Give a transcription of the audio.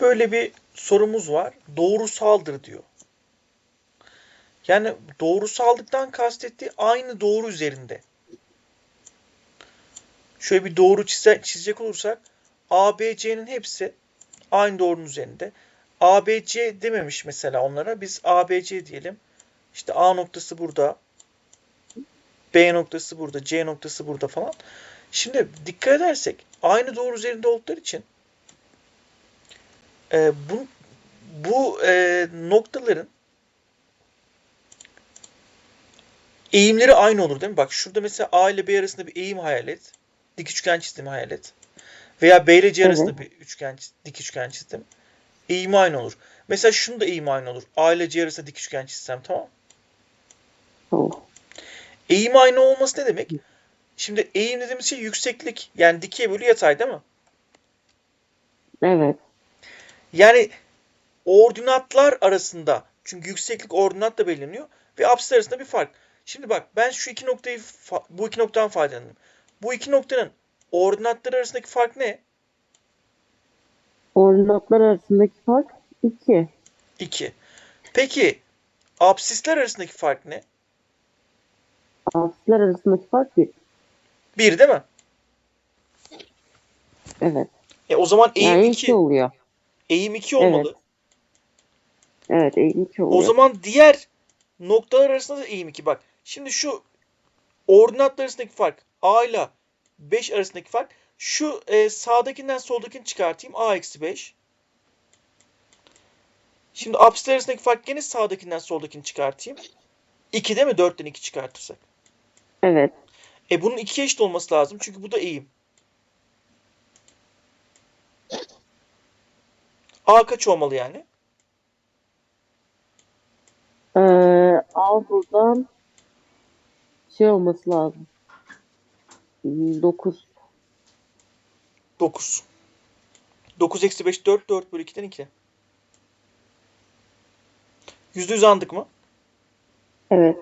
Böyle bir sorumuz var. Doğrusaldır diyor. Yani doğrusallıktan kastettiği aynı doğru üzerinde. Şöyle bir doğru çize, çizecek olursak ABC'nin hepsi aynı doğrunun üzerinde. ABC dememiş mesela onlara. Biz ABC diyelim. İşte A noktası burada. B noktası burada. C noktası burada falan. Şimdi dikkat edersek aynı doğru üzerinde oldukları için e, bu, bu e, noktaların eğimleri aynı olur değil mi? Bak şurada mesela A ile B arasında bir eğim hayal et. Dik üçgen çizdim hayal et. Veya B ile C arasında bir üçgen dik üçgen çizdim. Eğimi aynı olur. Mesela şunu da eğimi aynı olur. A ile C arasında dik üçgen çizsem tamam. Eğimi aynı olması ne demek? Şimdi eğim dediğimiz şey yükseklik. Yani dikey bölü yatay değil mi? Evet. Yani ordinatlar arasında çünkü yükseklik ordinatla belirleniyor ve apsis arasında bir fark. Şimdi bak ben şu iki noktayı bu iki noktadan faydalandım. Bu iki noktanın ordinatları arasındaki fark ne? Ordinatlar arasındaki fark 2. 2. Peki apsisler arasındaki fark ne? Apsisler arasındaki fark 1. 1 değil mi? Evet. E o zaman eğim Yani 2. 2 oluyor. Eğim 2 olmalı. Evet eğim 2 oluyor. O zaman diğer noktalar arasında da eğim 2. Bak şimdi şu ordinatlar arasındaki fark A ile 5 arasındaki fark şu e, sağdakinden soldakini çıkartayım. A eksi 5. Şimdi apsisler arasındaki fark gene sağdakinden soldakini çıkartayım. 2 değil mi? 4'ten 2 çıkartırsak. Evet. E bunun 2'ye eşit olması lazım. Çünkü bu da eğim. A kaç olmalı yani? Ee, al buradan şey olması lazım. 9. 9. 9 eksi 5 4. 4 bölü 2'den 2. %100 andık mı? Evet.